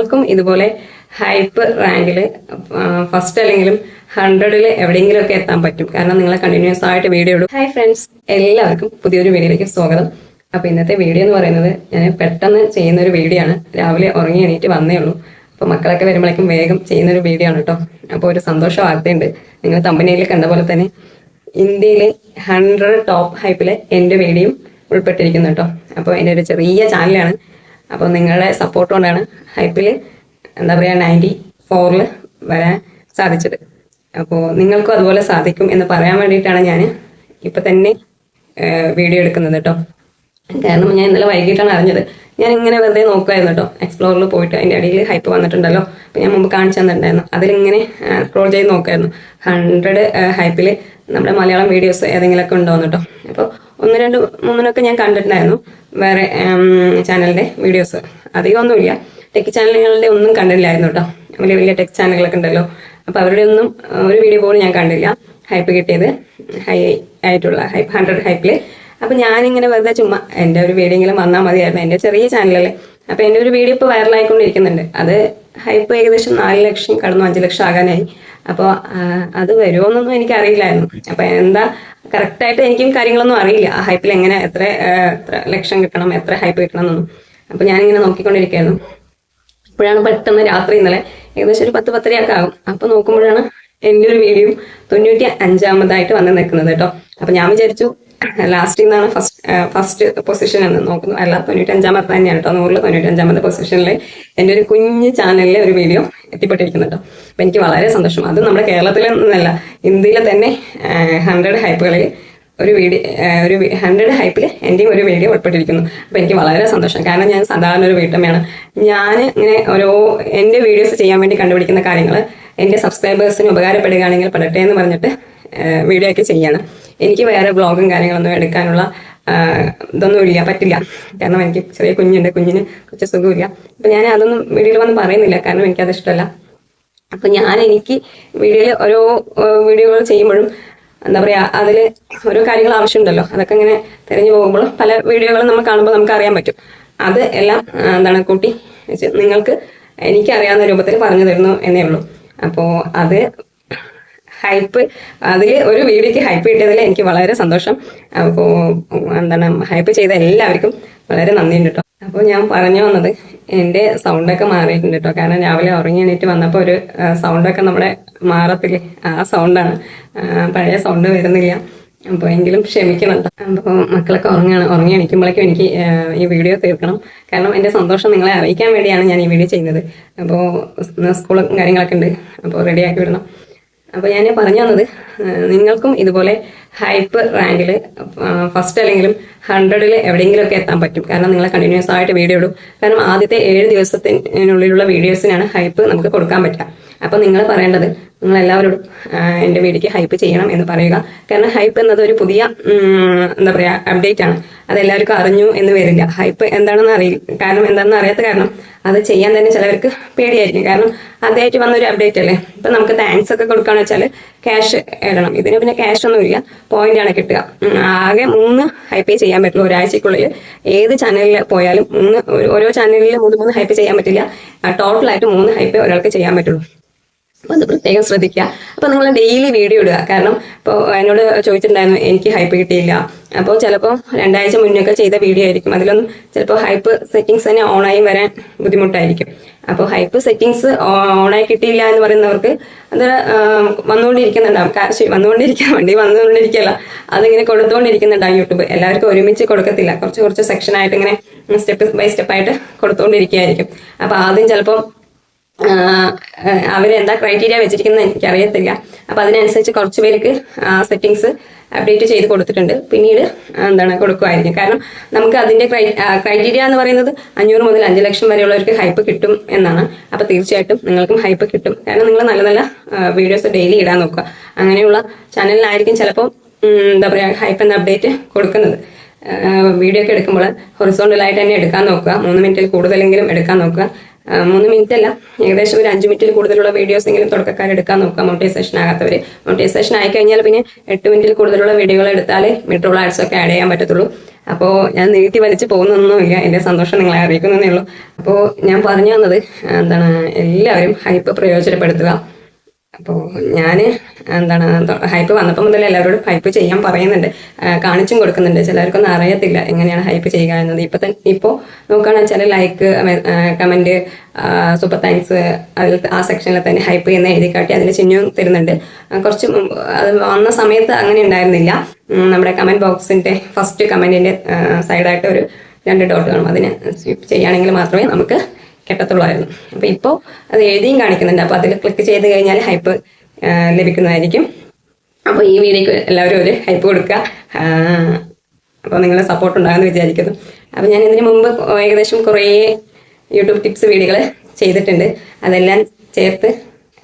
നിങ്ങൾക്കും ഇതുപോലെ ഹൈപ്പ് റാങ്കിൽ ഫസ്റ്റ് അല്ലെങ്കിലും ഹൺഡ്രഡിൽ എവിടെയെങ്കിലും ഒക്കെ എത്താൻ പറ്റും. കാരണം നിങ്ങളെ കണ്ടിന്യൂസ് ആയിട്ട് വീഡിയോ ഇടും. ഹൈ ഫ്രണ്ട്സ് എല്ലാവർക്കും പുതിയൊരു വീഡിയോയിലേക്ക് സ്വാഗതം. അപ്പൊ ഇന്നത്തെ വീഡിയോ എന്ന് പറയുന്നത് ഞാൻ പെട്ടെന്ന് ചെയ്യുന്ന ഒരു വീഡിയോ ആണ്. രാവിലെ ഉറങ്ങി എണീറ്റ് വന്നേ ഉള്ളൂ. അപ്പൊ മക്കളൊക്കെ വരുമ്പോഴേക്കും വേഗം ചെയ്യുന്ന ഒരു വീഡിയോ ആണ് കേട്ടോ അപ്പോൾ ഒരു സന്തോഷ വാർത്തയുണ്ട് നിങ്ങൾ കമ്പനിയിൽ കണ്ട പോലെ തന്നെ ഇന്ത്യയിലെ ഹൺഡ്രഡ് ടോപ്പ് ഹൈപ്പിലെ എന്റെ വീഡിയോയും ഉൾപ്പെട്ടിരിക്കുന്നു കേട്ടോ അപ്പോൾ എന്റെ ഒരു ചെറിയ ചാനലാണ് അപ്പോൾ നിങ്ങളുടെ സപ്പോർട്ട് കൊണ്ടാണ് ഹൈപ്പിൽ എന്താ പറയുക നയന്റി ഫോറിൽ വരാൻ സാധിച്ചത്. അപ്പോൾ നിങ്ങൾക്കും അതുപോലെ സാധിക്കും എന്ന് പറയാൻ വേണ്ടിയിട്ടാണ് ഞാൻ ഇപ്പം തന്നെ വീഡിയോ എടുക്കുന്നത് കേട്ടോ കാരണം ഞാൻ ഇന്നലെ വൈകിട്ടാണ് അറിഞ്ഞത്. ഞാൻ ഇങ്ങനെ വെറുതെ നോക്കുമായിരുന്നു കേട്ടോ എക്സ്പ്ലോറിൽ പോയിട്ട് അതിന്റെ അടിയിൽ ഹൈപ്പ് വന്നിട്ടുണ്ടല്ലോ. അപ്പോൾ ഞാൻ മുമ്പ് കാണിച്ചു തന്നിട്ടുണ്ടായിരുന്നു. അതിലിങ്ങനെ സ്ക്രോൾ ചെയ്ത് നോക്കായിരുന്നു ഹൺഡ്രഡ് ഹൈപ്പിൽ നമ്മുടെ മലയാളം വീഡിയോസ് ഏതെങ്കിലുമൊക്കെ ഉണ്ടോന്ന് കേട്ടോ അപ്പോൾ ഒന്ന് രണ്ട് മൂന്നിനൊക്കെ ഞാൻ കണ്ടിട്ടുണ്ടായിരുന്നു. വേറെ ചാനലിന്റെ വീഡിയോസ് അധികമൊന്നുമില്ല ടെക് ചാനലുകളുടെ ഒന്നും കണ്ടില്ലായിരുന്നു കേട്ടോ വലിയ വലിയ ടെക് ചാനലുകളൊക്കെ ഉണ്ടല്ലോ. അപ്പോൾ അവരുടെ ഒന്നും ഒരു വീഡിയോ പോലും ഞാൻ കണ്ടില്ല. ഹൈപ്പ് കിട്ടിയത് ഹൈ ആയിട്ടുള്ള ഹൈപ്പ് ഹൺഡ്രഡ് ഹൈപ്പിൽ അപ്പൊ ഞാനിങ്ങനെ വെറുതെ ചുമ്മാ എന്റെ ഒരു വീഡിയോ എങ്കിലും വന്നാൽ മതിയായിരുന്നു. എന്റെ ചെറിയ ചാനലല്ലേ അപ്പൊ എന്റെ ഒരു വീഡിയോ ഇപ്പോൾ വൈറലായിക്കൊണ്ടിരിക്കുന്നുണ്ട് അത് ഹൈപ്പ് ഏകദേശം നാല് ലക്ഷം കടന്നു അഞ്ച് ലക്ഷം ആകാനായി. അപ്പോൾ അത് വരുമോന്നൊന്നും എനിക്ക് അറിയില്ലായിരുന്നു അപ്പൊ എന്താ കറക്റ്റായിട്ട് എനിക്കും കാര്യങ്ങളൊന്നും അറിയില്ല. ആ ഹൈപ്പിൽ എങ്ങനെ എത്ര എത്ര ലക്ഷം കിട്ടണം എത്ര ഹൈപ്പ് കിട്ടണം എന്നൊന്നും അപ്പൊ ഞാനിങ്ങനെ നോക്കിക്കൊണ്ടിരിക്കുകയായിരുന്നു. ഇപ്പോഴാണ് പെട്ടെന്ന് രാത്രി ഇന്നലെ ഏകദേശം ഒരു പത്ത് പത്തരയൊക്കെ ആകും. അപ്പൊ നോക്കുമ്പോഴാണ് എന്റെ ഒരു വീഡിയോ തൊണ്ണൂറ്റി അഞ്ചാമതായിട്ട് വന്ന് നിൽക്കുന്നത് കേട്ടോ. അപ്പൊ ഞാൻ വിചാരിച്ചു ലാസ്റ്റ് നിന്നാണ് ഫസ്റ്റ് ഫസ്റ്റ് പൊസിഷൻ എന്ന് നോക്കുന്നു അല്ല തൊണ്ണൂറ്റി അഞ്ചാമത്തെ തന്നെയാണ് കേട്ടോ. നൂറിൽ തൊണ്ണൂറ്റി അഞ്ചാമത്തെ പൊസിഷനിൽ എന്റെ ഒരു കുഞ്ഞ് ചാനലിലെ ഒരു വീഡിയോ എത്തിപ്പെട്ടിരിക്കുന്നു കേട്ടോ. അപ്പൊ എനിക്ക് വളരെ സന്തോഷം. അത് നമ്മുടെ കേരളത്തിൽ നിന്നല്ല ഇന്ത്യയിലെ തന്നെ ഹൺഡ്രഡ് ഹൈപ്പുകളിൽ ഒരു വീഡിയോ ഒരു ഹൺഡ്രഡ് ഹൈപ്പിൽ എന്റെയും ഒരു വീഡിയോ ഉൾപ്പെട്ടിരിക്കുന്നു. അപ്പോൾ എനിക്ക് വളരെ സന്തോഷം. കാരണം ഞാൻ സാധാരണ ഒരു വീട്ടമ്മയാണ്. ഞാൻ ഇങ്ങനെ ഓരോ എന്റെ വീഡിയോസ് ചെയ്യാൻ വേണ്ടി കണ്ടുപിടിക്കുന്ന കാര്യങ്ങൾ എന്റെ സബ്സ്ക്രൈബേഴ്സിന് ഉപകാരപ്പെടുകയാണെങ്കിൽ പെടട്ടെ എന്ന് പറഞ്ഞിട്ട് വീഡിയോ ഒക്കെ ചെയ്യാണ്. എനിക്ക് വേറെ ബ്ലോഗും കാര്യങ്ങളൊന്നും എടുക്കാനുള്ള ഇതൊന്നും ഇല്ല പറ്റില്ല. കാരണം എനിക്ക് ചെറിയ കുഞ്ഞുണ്ട് കുഞ്ഞിന് കുറച്ച് സുഖമില്ല. അപ്പം ഞാൻ അതൊന്നും വീഡിയോയിൽ വന്ന് പറയുന്നില്ല കാരണം എനിക്കത് ഇഷ്ടമല്ല. അപ്പൊ ഞാൻ എനിക്ക് വീഡിയോയിൽ ഓരോ വീഡിയോകൾ ചെയ്യുമ്പോഴും എന്താ പറയാ അതിൽ ഓരോ കാര്യങ്ങൾ ആവശ്യമുണ്ടല്ലോ. അതൊക്കെ ഇങ്ങനെ തിരഞ്ഞു പോകുമ്പോൾ പല വീഡിയോകളും നമ്മൾ കാണുമ്പോൾ നമുക്ക് അറിയാൻ പറ്റും. അത് എല്ലാം എന്താണ് കൂട്ടി നിങ്ങൾക്ക് എനിക്ക് അറിയാവുന്ന രൂപത്തിൽ പറഞ്ഞു തരുന്നു എന്നേ ഉള്ളൂ. അപ്പോൾ അത് ഹൈപ്പ് അതിൽ ഒരു വീഡിയോക്ക് ഹൈപ്പ് കിട്ടിയതിൽ എനിക്ക് വളരെ സന്തോഷം. അപ്പോൾ എന്താണ് ഹൈപ്പ് ചെയ്ത എല്ലാവർക്കും വളരെ നന്ദിയുണ്ട് കേട്ടോ അപ്പോൾ ഞാൻ പറഞ്ഞു വന്നത് എന്റെ സൗണ്ടൊക്കെ മാറിയിട്ടുണ്ട് കേട്ടോ കാരണം രാവിലെ ഉറങ്ങി എണീറ്റ് വന്നപ്പോൾ ഒരു സൗണ്ടൊക്കെ നമ്മുടെ മാറത്തില്ലേ ആ സൗണ്ടാണ്. പഴയ സൗണ്ട് വരുന്നില്ല. അപ്പോൾ എങ്കിലും ക്ഷമിക്കണം അപ്പോൾ മക്കളൊക്കെ ഉറങ്ങാണ് ഉറങ്ങി എണീക്കുമ്പോഴേക്കും എനിക്ക് ഈ വീഡിയോ തീർക്കണം. കാരണം എന്റെ സന്തോഷം നിങ്ങളെ അറിയിക്കാൻ വേണ്ടിയാണ് ഞാൻ ഈ വീഡിയോ ചെയ്യുന്നത്. അപ്പോൾ സ്കൂളും കാര്യങ്ങളൊക്കെ ഉണ്ട്. അപ്പോൾ റെഡിയാക്കി വിടണം. അപ്പോൾ ഞാൻ പറഞ്ഞു വന്നത് നിങ്ങൾക്കും ഇതുപോലെ ഹൈപ്പ് റാങ്കിൽ ഫസ്റ്റ് അല്ലെങ്കിലും ഹൺഡ്രഡിൽ എവിടെയെങ്കിലും ഒക്കെ എത്താൻ പറ്റും. കാരണം നിങ്ങൾ കണ്ടിന്യൂസ് ആയിട്ട് വീഡിയോ ഇടും. കാരണം ആദ്യത്തെ ഏഴ് ദിവസത്തിനുള്ളിലുള്ള വീഡിയോസിനാണ് ഹൈപ്പ് നമുക്ക് കൊടുക്കാൻ പറ്റുക. അപ്പോൾ നിങ്ങൾ പറയേണ്ടത് നിങ്ങൾ എല്ലാവരോടും എന്റെ വീഡിയോക്ക് ഹൈപ്പ് ചെയ്യണം എന്ന് പറയുക. കാരണം ഹൈപ്പ് എന്നത് ഒരു പുതിയ എന്താ പറയുക അപ്ഡേറ്റ് ആണ്. അത് എല്ലാവർക്കും അറിഞ്ഞു എന്ന് വരില്ല. ഹൈപ്പ് എന്താണെന്ന് അറിയില്ല കാരണം എന്താണെന്ന് അറിയാത്ത കാരണം അത് ചെയ്യാൻ തന്നെ ചിലവർക്ക് പേടിയായിരിക്കും. കാരണം ആദ്യമായിട്ട് വന്നൊരു അപ്ഡേറ്റ് അല്ലേ? ഇപ്പം നമുക്ക് താങ്ക്സ് ഒക്കെ കൊടുക്കുകയാണെന്ന് വെച്ചാൽ ക്യാഷ് ഇടണം. ഇതിന് പിന്നെ ക്യാഷ് ഒന്നുമില്ല പോയിന്റ് ആണ് കിട്ടുക. ആകെ മൂന്ന് ഹൈപ്പേ ചെയ്യാൻ പറ്റുള്ളൂ. ഒരാഴ്ചക്കുള്ളിൽ ഏത് ചാനലിൽ പോയാലും മൂന്ന് ഓരോ ചാനലിൽ മൂന്ന് മൂന്ന് ഹൈപ്പ് ചെയ്യാൻ പറ്റില്ല. ടോട്ടലായിട്ട് മൂന്ന് ഹൈപ്പ് ഒരാൾക്ക് ചെയ്യാൻ പറ്റുള്ളൂ. അത് പ്രത്യേകം ശ്രദ്ധിക്കുക. അപ്പോൾ നിങ്ങൾ ഡെയിലി വീഡിയോ ഇടുക. കാരണം ഇപ്പോൾ എന്നോട് ചോദിച്ചിട്ടുണ്ടായിരുന്നു എനിക്ക് ഹൈപ്പ് കിട്ടിയില്ല. അപ്പോൾ ചിലപ്പോൾ രണ്ടാഴ്ച മുന്നൊക്കെ ചെയ്ത വീഡിയോ ആയിരിക്കും. അതിലൊന്നും ചിലപ്പോൾ ഹൈപ്പ് സെറ്റിങ്സ് തന്നെ ഓണായി വരാൻ ബുദ്ധിമുട്ടായിരിക്കും. അപ്പോൾ ഹൈപ്പ് സെറ്റിങ്സ് ഓണായി കിട്ടിയില്ല എന്ന് പറയുന്നവർക്ക് അത് വന്നുകൊണ്ടിരിക്കുന്നുണ്ടാവും. കാശ് വന്നുകൊണ്ടിരിക്കാൻ വേണ്ടി വന്നുകൊണ്ടിരിക്കുകയല്ല. അതിങ്ങനെ കൊടുത്തുകൊണ്ടിരിക്കുന്നുണ്ടാവും യൂട്യൂബ്. എല്ലാവർക്കും ഒരുമിച്ച് കൊടുക്കത്തില്ല. കുറച്ച് കുറച്ച് സെക്ഷനായിട്ട് ഇങ്ങനെ സ്റ്റെപ്പ് ബൈ സ്റ്റെപ്പായിട്ട് കൊടുത്തുകൊണ്ടിരിക്കുകയായിരിക്കും അപ്പോൾ ആദ്യം ചിലപ്പോൾ അവരെന്താ ക്രൈറ്റീരിയ വെച്ചിരിക്കുന്നത് എനിക്കറിയത്തില്ല. അപ്പോൾ അതിനനുസരിച്ച് കുറച്ച് പേർക്ക് സെറ്റിങ്സ് അപ്ഡേറ്റ് ചെയ്ത് കൊടുത്തിട്ടുണ്ട്. പിന്നീട് എന്താണ് കൊടുക്കുമായിരിക്കും. കാരണം നമുക്ക് അതിന്റെ ക്രൈറ്റീരിയ എന്ന് പറയുന്നത് അഞ്ഞൂറ് മുതൽ അഞ്ച് ലക്ഷം വരെയുള്ളവർക്ക് ഹൈപ്പ് കിട്ടും എന്നാണ്. അപ്പോൾ തീർച്ചയായിട്ടും നിങ്ങൾക്കും ഹൈപ്പ് കിട്ടും. കാരണം നിങ്ങൾ നല്ല നല്ല വീഡിയോസ് ഡെയിലി ഇടാൻ നോക്കുക. അങ്ങനെയുള്ള ചാനലിലായിരിക്കും ചിലപ്പോൾ എന്താ പറയുക ഹൈപ്പ് എന്ന അപ്ഡേറ്റ് കൊടുക്കുന്നത്. വീഡിയോ ഒക്കെ എടുക്കുമ്പോൾ ഹൊറിസോണ്ടലായിട്ട് തന്നെ എടുക്കാൻ നോക്കുക. മൂന്ന് മിനിറ്റിൽ കൂടുതലെങ്കിലും എടുക്കാൻ നോക്കുക. മൂന്ന് മിനിറ്റ് അല്ല ഏകദേശം ഒരു അഞ്ച് മിനിറ്റിൽ കൂടുതലുള്ള വീഡിയോസ് എങ്കിലും തുടക്കക്കാർ എടുക്കാൻ നോക്കാം. മോട്ടിവേഷൻ ആകാത്തവർ മോട്ടിവേഷൻ ആയി കഴിഞ്ഞാൽ പിന്നെ എട്ട് മിനിറ്റിൽ കൂടുതലുള്ള വീഡിയോകൾ എടുത്താലേ മിട്രോൾ ആഡ്സ് ഒക്കെ ആഡ് ചെയ്യാൻ പറ്റത്തുള്ളൂ. അപ്പോൾ ഞാൻ നീട്ടി വലിച്ച് പോകുന്നൊന്നുമില്ല എന്റെ സന്തോഷം നിങ്ങളെ അറിയിക്കുന്നതേ ഉള്ളൂ. അപ്പോൾ ഞാൻ പറഞ്ഞു തന്നത് എന്താണ് എല്ലാവരും ഹൈപ്പ് പ്രയോജനപ്പെടുത്തുക. അപ്പോൾ ഞാൻ എന്താണ് ഹൈപ്പ് വന്നപ്പോൾ മുതൽ എല്ലാവരോടും ഹൈപ്പ് ചെയ്യാൻ പറയുന്നുണ്ട്. കാണിച്ചും കൊടുക്കുന്നുണ്ട്. ചിലർക്കൊന്നും അറിയത്തില്ല എങ്ങനെയാണ് ഹൈപ്പ് ചെയ്യുക എന്നത്. ഇപ്പൊ തന്നെ ഇപ്പോൾ നോക്കുകയാണെന്ന് വെച്ചാൽ ലൈക്ക് കമന്റ് സൂപ്പർ താങ്ക്സ് അതിൽ ആ സെക്ഷനിൽ തന്നെ ഹൈപ്പ് എന്ന് എഴുതി കാട്ടി അതിന് ചിഹ്നവും തരുന്നുണ്ട്. കുറച്ച് അത് വന്ന സമയത്ത് അങ്ങനെ ഉണ്ടായിരുന്നില്ല. നമ്മുടെ കമന്റ് ബോക്സിന്റെ ഫസ്റ്റ് കമന്റിന്റെ സൈഡായിട്ട് ഒരു രണ്ട് ഡോട്ട് കാണും. അതിന് സ്വീപ്പ് ചെയ്യുകയാണെങ്കിൽ മാത്രമേ നമുക്ക് കിട്ടത്തുള്ളായിരുന്നു അപ്പോൾ ഇപ്പോൾ അത് എഴുതിയും കാണിക്കുന്നുണ്ട്. അപ്പോൾ അതിൽ ക്ലിക്ക് ചെയ്ത് കഴിഞ്ഞാൽ ഹൈപ്പ് ലഭിക്കുന്നതായിരിക്കും. അപ്പോൾ ഈ വീഡിയോക്ക് എല്ലാവരും ഒരു ഹൈപ്പ് കൊടുക്കുക. അപ്പോൾ നിങ്ങളെ സപ്പോർട്ട് ഉണ്ടാകുമെന്ന് വിചാരിക്കുന്നു. അപ്പോൾ ഞാൻ ഇതിനു മുമ്പ് ഏകദേശം കുറേ യൂട്യൂബ് ടിപ്സ് വീഡിയോകൾ ചെയ്തിട്ടുണ്ട്. അതെല്ലാം ചേർത്ത്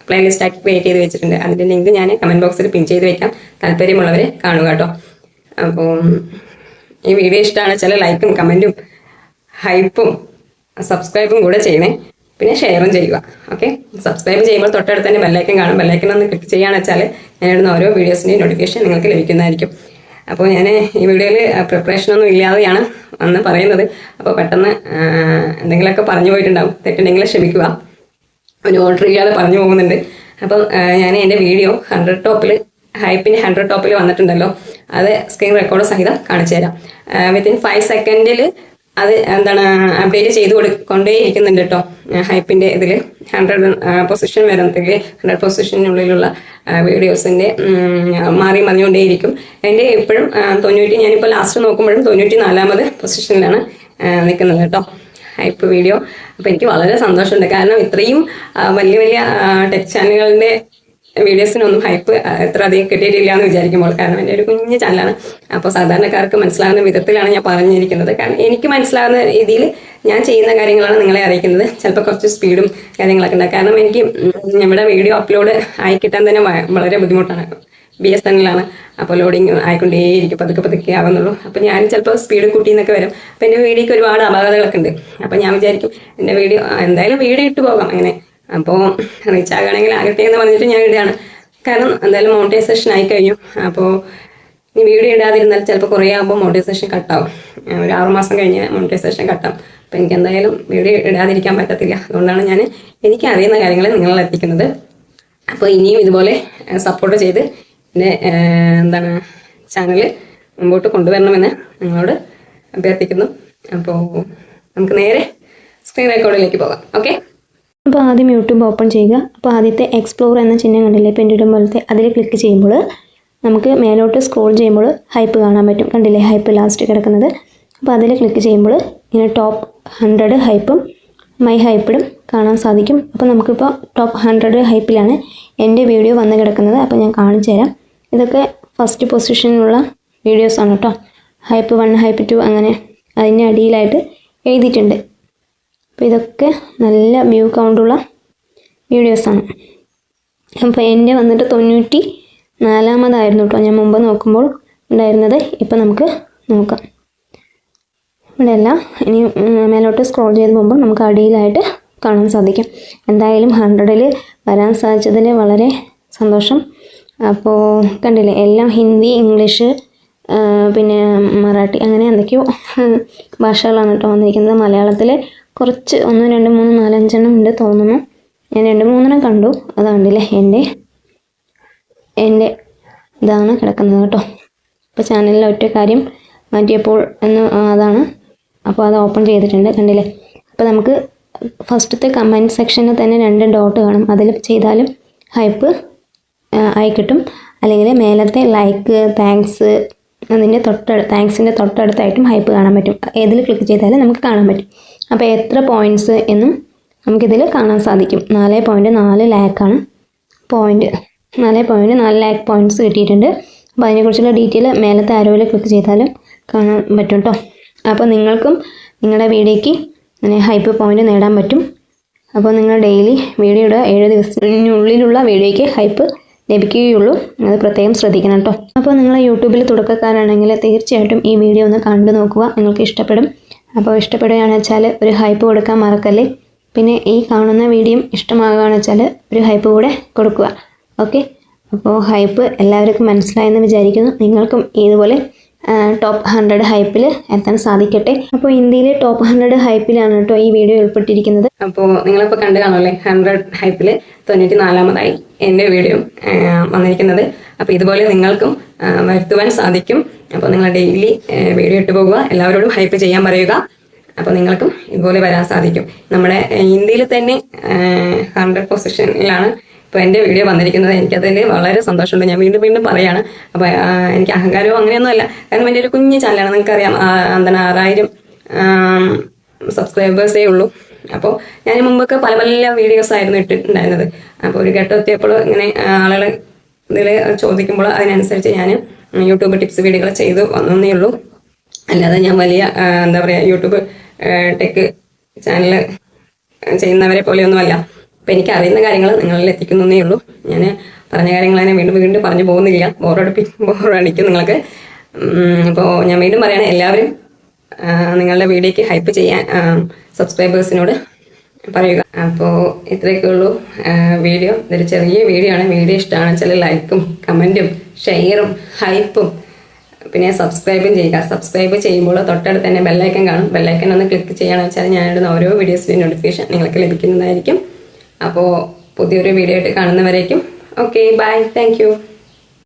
പ്ലേലിസ്റ്റ് ആക്കി ക്രിയേറ്റ് ചെയ്ത് വെച്ചിട്ടുണ്ട്. അതിന്റെ ലിങ്ക് ഞാൻ കമന്റ് ബോക്സിൽ പിൻ ചെയ്ത് വെക്കാം. താല്പര്യമുള്ളവർ കാണുക കേട്ടോ. അപ്പോൾ ഈ വീഡിയോ ഇഷ്ടമാണ്. ചില ലൈക്കും കമന്റും ഹൈപ്പും സബ്സ്ക്രൈബും കൂടെ ചെയ്യണേ. പിന്നെ ഷെയറും ചെയ്യുക. ഓക്കെ സബ്സ്ക്രൈബ് ചെയ്യുമ്പോൾ തൊട്ടടുത്ത് തന്നെ ബെല്ലൈക്കൻ കാണും. ബെല്ലൈക്കൻ ഒന്ന് ക്ലിക്ക് ചെയ്യുകയാണെന്ന് വെച്ചാൽ ഞാൻ ഇടുന്ന ഓരോ വീഡിയോസിന്റെയും നോട്ടിഫിക്കേഷൻ നിങ്ങൾക്ക് ലഭിക്കുന്നതായിരിക്കും. അപ്പോൾ ഞാൻ ഈ വീഡിയോയിൽ പ്രിപ്പറേഷൻ ഒന്നും ഇല്ലാതെയാണ് വന്ന് പറയുന്നത്. അപ്പോൾ പെട്ടെന്ന് എന്തെങ്കിലുമൊക്കെ പറഞ്ഞു പോയിട്ടുണ്ടാവും. തെറ്റുണ്ടെങ്കിൽ ക്ഷമിക്കുക. ഒരു ഓർഡർ ചെയ്യാതെ പറഞ്ഞു പോകുന്നുണ്ട്. അപ്പം ഞാൻ എന്റെ വീഡിയോ ഹൺഡ്രഡ് ടോപ്പിൽ ഹൈപ്പിന്റെ ഹൺഡ്രഡ് ടോപ്പിൽ വന്നിട്ടുണ്ടല്ലോ. അത് സ്ക്രീൻ റെക്കോർഡ് സഹിതം കാണിച്ചു തരാം വിത്തിൻ ഫൈവ് സെക്കൻഡിൽ അത് എന്താണ് അപ്ഡേറ്റ് ചെയ്ത് കൊടുക്കൊണ്ടേ ഇരിക്കുന്നുണ്ട് കേട്ടോ ഹൈപ്പിന്റെ ഇതിൽ ഹൺഡ്രഡ് പൊസിഷൻ വരുന്നതിൽ ഹൺഡ്രഡ് പൊസിഷനുള്ളിലുള്ള വീഡിയോസിന്റെ മാറി മറിഞ്ഞുകൊണ്ടേയിരിക്കും. എന്റെ ഇപ്പോഴും തൊണ്ണൂറ്റി ഞാനിപ്പോൾ ലാസ്റ്റ് നോക്കുമ്പോഴും തൊണ്ണൂറ്റി നാലാമത് പൊസിഷനിലാണ് നിൽക്കുന്നത് കേട്ടോ ഹൈപ്പ് വീഡിയോ അപ്പോൾ എനിക്ക് വളരെ സന്തോഷമുണ്ട്. കാരണം ഇത്രയും വലിയ വലിയ ടെക് ചാനലുകളുടെ വീഡിയോസിനൊന്നും ഹൈപ്പ് എത്ര അധികം കിട്ടിയിട്ടില്ല എന്ന് വിചാരിക്കുമ്പോൾ. കാരണം എന്റെ ഒരു കുഞ്ഞു ചാനലാണ് അപ്പോൾ സാധാരണക്കാർക്ക് മനസ്സിലാകുന്ന വിധത്തിലാണ് ഞാൻ പറഞ്ഞിരിക്കുന്നത്. കാരണം എനിക്ക് മനസ്സിലാകുന്ന രീതിയിൽ ഞാൻ ചെയ്യുന്ന കാര്യങ്ങളാണ് നിങ്ങളെ അറിയിക്കുന്നത്. ചിലപ്പോൾ കുറച്ച് സ്പീഡും കാര്യങ്ങളൊക്കെ ഉണ്ടാകും കാരണം എനിക്ക് നമ്മുടെ വീഡിയോ അപ്ലോഡ് ആയി കിട്ടാൻ തന്നെ വളരെ ബുദ്ധിമുട്ടാണ്. ബി എസ് എന്നിലാണ് അപ്പോൾ ലോഡിങ് ആയിക്കൊണ്ടേയിരിക്കും. പതുക്കെ പതുക്കെ ആവുന്നുള്ളൂ. അപ്പോൾ ഞാൻ ചിലപ്പോൾ സ്പീഡ് കൂട്ടി എന്നൊക്കെ വരും. അപ്പോൾ എന്റെ വീഡിയോക്ക് ഒരുപാട് അപകടങ്ങളൊക്കെ ഉണ്ട്. അപ്പോൾ ഞാൻ വിചാരിക്കും എന്റെ വീഡിയോ എന്തായാലും വീഡിയോ ഇട്ട് പോകാം. അങ്ങനെ അപ്പോൾ റീച്ച് ആകുകയാണെങ്കിൽ ആകട്ടെ എന്ന് പറഞ്ഞിട്ട് ഞാൻ ഇടുകയാണ് കാരണം എന്തായാലും മോണിറ്റൈസേഷൻ ആയി കഴിഞ്ഞു. അപ്പോൾ ഇനി വീഡിയോ ഇടാതിരുന്നാൽ ചിലപ്പോൾ കുറേ ആകുമ്പോൾ മോണിറ്റൈസേഷൻ കട്ടാവും ഒരു ആറ് മാസം കഴിഞ്ഞ് മോണിറ്റൈസേഷൻ കട്ടാവും അപ്പോൾ എനിക്ക് എന്തായാലും വീഡിയോ ഇടാതിരിക്കാൻ പറ്റത്തില്ല. അതുകൊണ്ടാണ് ഞാൻ എനിക്ക് അറിയുന്ന കാര്യങ്ങൾ നിങ്ങളിൽ എത്തിക്കുന്നത്. അപ്പോൾ ഇനിയും ഇതുപോലെ സപ്പോർട്ട് ചെയ്ത് എന്റെ എന്താണ് ചാനൽ മുമ്പോട്ട് കൊണ്ടുവരണമെന്ന് നിങ്ങളോട് അഭ്യർത്ഥിക്കുന്നു. അപ്പോൾ നമുക്ക് നേരെ സ്ക്രീൻ റെക്കോർഡിലേക്ക് പോകാം. ഓക്കെ അപ്പോൾ ആദ്യം യൂട്യൂബ് ഓപ്പൺ ചെയ്യുക. അപ്പോൾ ആദ്യത്തെ എക്സ്പ്ലോർ എന്ന ചിഹ്നം കണ്ടില്ലേ? പെൻഡിലും പോലത്തെ അതിൽ ക്ലിക്ക് ചെയ്യുമ്പോൾ നമുക്ക് മേലോട്ട് സ്ക്രോൾ ചെയ്യുമ്പോൾ ഹൈപ്പ് കാണാൻ പറ്റും. കണ്ടില്ലേ? ഹൈപ്പ് ലാസ്റ്റ് കിടക്കുന്നത്. അപ്പോൾ അതിൽ ക്ലിക്ക് ചെയ്യുമ്പോൾ ഇങ്ങനെ ടോപ്പ് ഹൺഡ്രഡ് ഹൈപ്പും മൈ ഹൈപ്പിടും കാണാൻ സാധിക്കും. അപ്പോൾ നമുക്കിപ്പോൾ ടോപ്പ് ഹൺഡ്രഡ് ഹൈപ്പിലാണ് എന്റെ വീഡിയോ വന്ന് കിടക്കുന്നത്. അപ്പോൾ ഞാൻ കാണിച്ചു തരാം. ഇതൊക്കെ ഫസ്റ്റ് പൊസിഷനിലുള്ള വീഡിയോസാണ് കേട്ടോ. ഹൈപ്പ് വൺ ഹൈപ്പ് ടു അങ്ങനെ അതിന്റെ അടിയിലായിട്ട് എഴുതിയിട്ടുണ്ട്. അപ്പോൾ ഇതൊക്കെ നല്ല വ്യൂ കൗണ്ടുള്ള വീഡിയോസാണ് അപ്പോൾ എന്റെ വന്നിട്ട് തൊണ്ണൂറ്റി നാലാമതായിരുന്നു കേട്ടോ ഞാൻ മുമ്പ് നോക്കുമ്പോൾ ഉണ്ടായിരുന്നത്. ഇപ്പം നമുക്ക് നോക്കാം. ഇവിടെയല്ല ഇനി മേലോട്ട് സ്ക്രോൾ ചെയ്ത് പോകുമ്പോൾ നമുക്ക് അടിയിലായിട്ട് കാണാൻ സാധിക്കും. എന്തായാലും ഹൺഡ്രഡിൽ വരാൻ സാധിച്ചതിൽ വളരെ സന്തോഷം. അപ്പോൾ കണ്ടില്ലേ എല്ലാം ഹിന്ദി ഇംഗ്ലീഷ് പിന്നെ മറാഠി അങ്ങനെ എന്തൊക്കെയോ ഭാഷകളാണ് കേട്ടോ വന്നിരിക്കുന്നത്. മലയാളത്തിൽ കുറച്ച് ഒന്ന് രണ്ട് മൂന്ന് നാലഞ്ചെണ്ണം ഉണ്ട് തോന്നുന്നു. ഞാൻ രണ്ട് മൂന്നെണ്ണം കണ്ടു. അതാണ്ടില്ലേ എന്റെ എന്റെ ഇതാണ് കിടക്കുന്നത് കേട്ടോ. ഇപ്പോൾ ചാനലിലെ ഒറ്റ കാര്യം മാറ്റിയപ്പോൾ എന്ന് അതാണ്. അപ്പോൾ അത് ഓപ്പൺ ചെയ്തിട്ടുണ്ട് കണ്ടില്ലേ? അപ്പോൾ നമുക്ക് ഫസ്റ്റത്തെ കമന്റ് സെക്ഷനിൽ തന്നെ രണ്ട് ഡോട്ട് കാണും. അതിൽ ചെയ്താലും ഹൈപ്പ് ആയി കിട്ടും. അല്ലെങ്കിൽ മേലത്തെ ലൈക്ക് താങ്ക്സ് അതിന്റെ തൊട്ടടുത്ത് താങ്ക്സിന്റെ തൊട്ടടുത്തായിട്ടും ഹൈപ്പ് കാണാൻ പറ്റും. ഏതിൽ ക്ലിക്ക് ചെയ്താലും നമുക്ക് കാണാൻ പറ്റും. അപ്പോൾ എത്ര പോയിന്റ്സ് എന്നും നമുക്കിതിൽ കാണാൻ സാധിക്കും. നാല് പോയിന്റ് നാല് ലാക്കാണ് പോയിന്റ് നാല് പോയിന്റ് നാല് ലാക്ക് പോയിന്റ്സ് കിട്ടിയിട്ടുണ്ട്. അപ്പോൾ അതിനെക്കുറിച്ചുള്ള ഡീറ്റെയിൽ മേലത്തെ ആരോയിൽ ക്ലിക്ക് ചെയ്താലും കാണാൻ പറ്റും കേട്ടോ അപ്പോൾ നിങ്ങൾക്കും നിങ്ങളുടെ വീഡിയോയ്ക്ക് ഹൈപ്പ് പോയിന്റ് നേടാൻ പറ്റും. അപ്പോൾ നിങ്ങൾ ഡെയിലി വീഡിയോ ഇടുക ഏഴ് ദിവസത്തിനുള്ളിലുള്ള വീഡിയോയ്ക്ക് ഹൈപ്പ് ലഭിക്കുകയുള്ളൂ. അത് പ്രത്യേകം ശ്രദ്ധിക്കണം കേട്ടോ അപ്പോൾ നിങ്ങൾ യൂട്യൂബിൽ തുടക്കക്കാരാണെങ്കിൽ തീർച്ചയായിട്ടും ഈ വീഡിയോ ഒന്ന് കണ്ടു നോക്കുക. നിങ്ങൾക്ക് ഇഷ്ടപ്പെടും. അപ്പോൾ ഇഷ്ടപ്പെടുകയാണെന്ന് വെച്ചാൽ ഒരു ഹൈപ്പ് കൊടുക്കാൻ മറക്കല്ലേ? പിന്നെ ഈ കാണുന്ന വീഡിയോ ഇഷ്ടമാകുകയാണെന്ന് വെച്ചാൽ ഒരു ഹൈപ്പ് കൂടെ കൊടുക്കുക. ഓക്കെ അപ്പോൾ ഹൈപ്പ് എല്ലാവർക്കും മനസ്സിലായെന്ന് വിചാരിക്കുന്നു. നിങ്ങൾക്കും ഇതുപോലെ ടോപ്പ് ഹൺഡ്രഡ് ഹൈപ്പിൽ എത്താൻ സാധിക്കട്ടെ. അപ്പോൾ ഇന്ത്യയിലെ ടോപ്പ് ഹൺഡ്രഡ് ഹൈപ്പിലാണ് കേട്ടോ ഈ വീഡിയോ ഉൾപ്പെട്ടിരിക്കുന്നത്. അപ്പോൾ നിങ്ങളിപ്പോൾ കണ്ടു കാണുമല്ലേ ഹൺഡ്രഡ് ഹൈപ്പിൽ തൊണ്ണൂറ്റി നാലാമതായി എന്റെ വീഡിയോ വന്നിരിക്കുന്നത്. അപ്പോൾ ഇതുപോലെ നിങ്ങൾക്കും വരുത്തുവാൻ സാധിക്കും. അപ്പോൾ നിങ്ങൾ ഡെയിലി വീഡിയോ ഇട്ട് പോകുക. എല്ലാവരോടും ഹൈപ്പ് ചെയ്യാൻ പറയുക. അപ്പോൾ നിങ്ങൾക്കും ഇതുപോലെ വരാൻ സാധിക്കും. നമ്മുടെ ഇന്ത്യയിൽ തന്നെ ഹൺഡ്രഡ് പൊസിഷനിലാണ് ഇപ്പോൾ എന്റെ വീഡിയോ വന്നിരിക്കുന്നത്. എനിക്കതിൽ വളരെ സന്തോഷമുണ്ട്. ഞാൻ വീണ്ടും വീണ്ടും പറയാണ്. അപ്പോൾ എനിക്ക് അഹങ്കാരവും അങ്ങനെയൊന്നും അല്ല കാരണം എന്റെ ഒരു കുഞ്ഞു ചാനലാണ് നിങ്ങൾക്കറിയാം എന്താണ് ആറായിരം സബ്സ്ക്രൈബേഴ്സേ ഉള്ളൂ. അപ്പോൾ ഞാൻ മുമ്പൊക്കെ പല പല വീഡിയോസ് ആയിരുന്നു ഇട്ടിട്ടുണ്ടായിരുന്നത്. അപ്പോൾ ഒരു ഘട്ടം എത്തിയപ്പോൾ ഇങ്ങനെ ആളുകൾ ഇതിൽ ചോദിക്കുമ്പോൾ അതിനനുസരിച്ച് ഞാൻ യൂട്യൂബ് ടിപ്സ് വീഡിയോകൾ ചെയ്തു വന്നേ ഉള്ളൂ. അല്ലാതെ ഞാൻ വലിയ എന്താ പറയുക യൂട്യൂബ് ടെക് ചാനൽ ചെയ്യുന്നവരെ പോലെയൊന്നുമല്ല. അപ്പം എനിക്ക് അറിയുന്ന കാര്യങ്ങൾ നിങ്ങളിൽ എത്തിക്കുന്നേ ഉള്ളൂ. ഞാൻ പറഞ്ഞ കാര്യങ്ങൾ തന്നെ വീണ്ടും വീണ്ടും പറഞ്ഞു പോകുന്നില്ല. ബോറടിപ്പി ബോറടിക്കും നിങ്ങൾക്ക്. അപ്പോൾ ഞാൻ വീണ്ടും പറയണേ എല്ലാവരും നിങ്ങളുടെ വീഡിയോക്ക് ഹൈപ്പ് ചെയ്യാൻ സബ്സ്ക്രൈബേഴ്സിനോട് പറയുക. അപ്പോൾ ഇത്രയൊക്കെ ഉള്ളൂ വീഡിയോ. ഇതൊരു ചെറിയ വീഡിയോ ആണ്. വീഡിയോ ഇഷ്ടമാണ് ചില ലൈക്കും കമന്റും ഷെയറും ഹൈപ്പും പിന്നെ സബ്സ്ക്രൈബും ചെയ്യുക. സബ്സ്ക്രൈബ് ചെയ്യുമ്പോൾ തൊട്ടടുത്ത് തന്നെ ബെല്ലൈക്കൻ കാണും. ബെല്ലൈക്കൻ ഒന്ന് ക്ലിക്ക് ചെയ്യണമെന്ന് വെച്ചാൽ ഞാനിടുന്ന ഓരോ വീഡിയോസിന്റെ നോട്ടിഫിക്കേഷൻ നിങ്ങൾക്ക് ലഭിക്കുന്നതായിരിക്കും. അപ്പോൾ പുതിയൊരു വീഡിയോ ആയിട്ട് കാണുന്നവരേക്കും. Okay bye. താങ്ക്